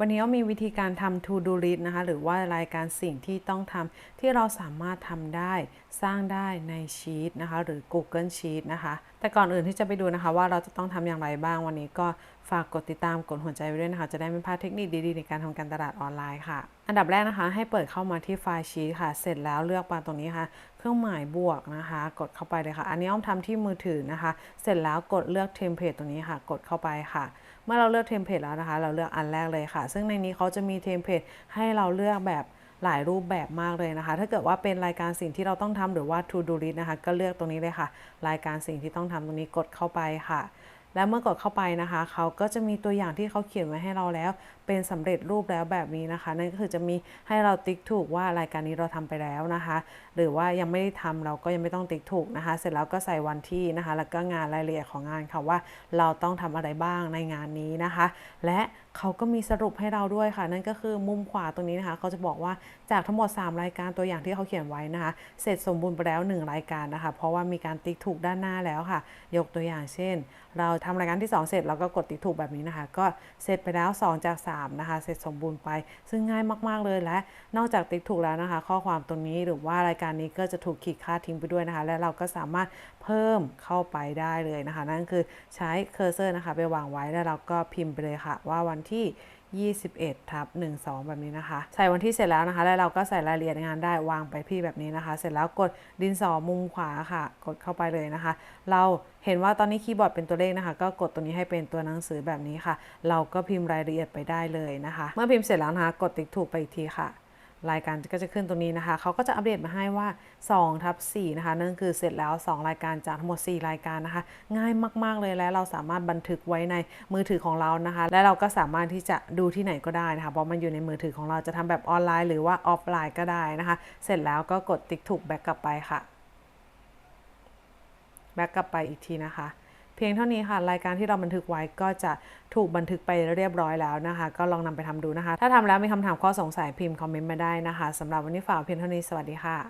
วันนี้ก็มีวิธีการทำ to do list นะคะ หรือว่ารายการสิ่งที่ต้องทำที่เราสามารถทำได้สร้างได้ในชีตนะคะ หรือ Google Sheet นะคะ แต่ก่อนอื่นที่จะไปดูนะคะว่าเราจะต้องทำอย่างไรบ้างวันนี้ก็ ฝากกดติดตามกดหัวใจไว้ด้วยนะคะ จะได้ไม่พลาดเทคนิคดีๆ ในการทำการตลาดออนไลน์ค่ะ อันดับแรกนะคะ ให้เปิดเข้ามาที่ไฟล์ชีตค่ะ เสร็จแล้วเลือกมาตรงนี้ค่ะ เครื่องหมายบวกนะคะ กดเข้าไปเลยค่ะ อันนี้อ้อมทำที่มือถือนะคะ เสร็จแล้วกดเลือกเทมเพลตตรงนี้ค่ะ กดเข้าไปค่ะ เมื่อเราเลือกเทมเพลตแล้วนะคะ เราเลือกอันแรกเลยค่ะ ซึ่งในนี้เขาจะมีเทมเพลตให้เราเลือกแบบหลายรูปแบบมากเลยนะคะ ถ้าเกิดว่าเป็นรายการสิ่งที่เราต้องทำหรือว่า to do list นะคะ ก็เลือกตรงนี้เลยค่ะ รายการสิ่งที่ต้องทำตรงนี้กดเข้าไปค่ะ และเมื่อกดเข้าไปนะคะ เขาก็จะมีตัวอย่างที่เขาเขียนไว้ให้เราแล้ว เป็นสำเร็จรูปแล้วแบบนี้นะคะ นั่นก็คือจะมีให้เราติ๊กถูกว่ารายการนี้เราทำไปแล้วนะคะ หรือว่ายังไม่ได้ทำเราก็ยังไม่ต้องติ๊กถูกนะคะ เสร็จแล้วก็ใส่วันที่นะคะ แล้วก็งานรายละเอียดของงานค่ะว่าเราต้องทำอะไรบ้างในงานนี้นะคะ และเขาก็มีสรุปให้เราด้วยค่ะ นั่นก็คือมุมขวาตรงนี้นะคะ เขาจะบอกว่าจากทั้งหมด 3 รายการตัวอย่างที่เขาเขียนไว้นะคะ เสร็จสมบูรณ์ไปแล้ว 1 รายการนะคะ เพราะว่ามีการติ๊กถูกด้านหน้าแล้วค่ะ ยกตัวอย่างเช่น เราททำรายการที่ 2 เสร็จเราก็กดติ๊กถูกแบบนี้นะคะ ก็เสร็จไปแล้ว 2 จาก 3 นะคะ เสร็จสมบูรณ์ไป ซึ่งง่ายมากๆเลยและนอกจากติ๊กถูกแล้วนะคะ ข้อความตรงนี้หรือว่ารายการนี้ก็จะถูกขีดค่าทิ้งไปด้วยนะคะ และเราก็สามารถเพิ่มเข้าไปได้เลยนะคะ นั่นคือใช้เคอร์เซอร์นะคะ ไปวางไว้แล้วเราก็พิมพ์ไปเลยค่ะ ว่าวันที่21ทับ12 แบบนี้นะคะ ใส่วันที่เสร็จแล้วนะคะ แล้วเราก็ใส่รายละเอียดงานได้วางไปพี่แบบนี้นะคะ เสร็จแล้วกดดินสอมุมขวาค่ะ กดเข้าไปเลยนะคะ เราเห็นว่าตอนนี้คีย์บอร์ดเป็นตัวเลขนะคะ ก็กดตัวนี้ให้เป็นตัวหนังสือแบบนี้ค่ะ เราก็พิมพ์รายละเอียดไปได้เลยนะคะ เมื่อพิมพ์เสร็จแล้วนะคะ กดติ๊กถูกไปอีกทีค่ะ รายการก็จะขึ้นตรงนี้นะคะ เขาก็จะอัปเดตมาให้ว่า2ทับ4นะคะ นั่นคือเสร็จแล้ว 2 รายการจากทั้งหมด 4 รายการนะคะ ง่ายมาก ๆ เลยและเราสามารถบันทึกไว้ในมือถือของเรานะคะ และเราก็สามารถที่จะดูที่ไหนก็ได้นะคะ เพราะมันอยู่ในมือถือของเราจะทำแบบออนไลน์ หรือว่าออฟไลน์ก็ได้นะคะ เสร็จแล้วก็กดติ๊กถูกแบ็กกลับไปค่ะ แบ็กกลับไปอีกทีนะคะ เพียงเท่านี้ค่ะ รายการที่เราบันทึกไว้ก็จะถูกบันทึกไปเรียบร้อยแล้วนะคะ ก็ลองนำไปทำดูนะคะ ถ้าทำแล้วมีคำถามข้อสงสัยพิมพ์คอมเมนต์มาได้นะคะสำหรับวันนี้ฝากเพียงเท่านี้สวัสดีค่ะ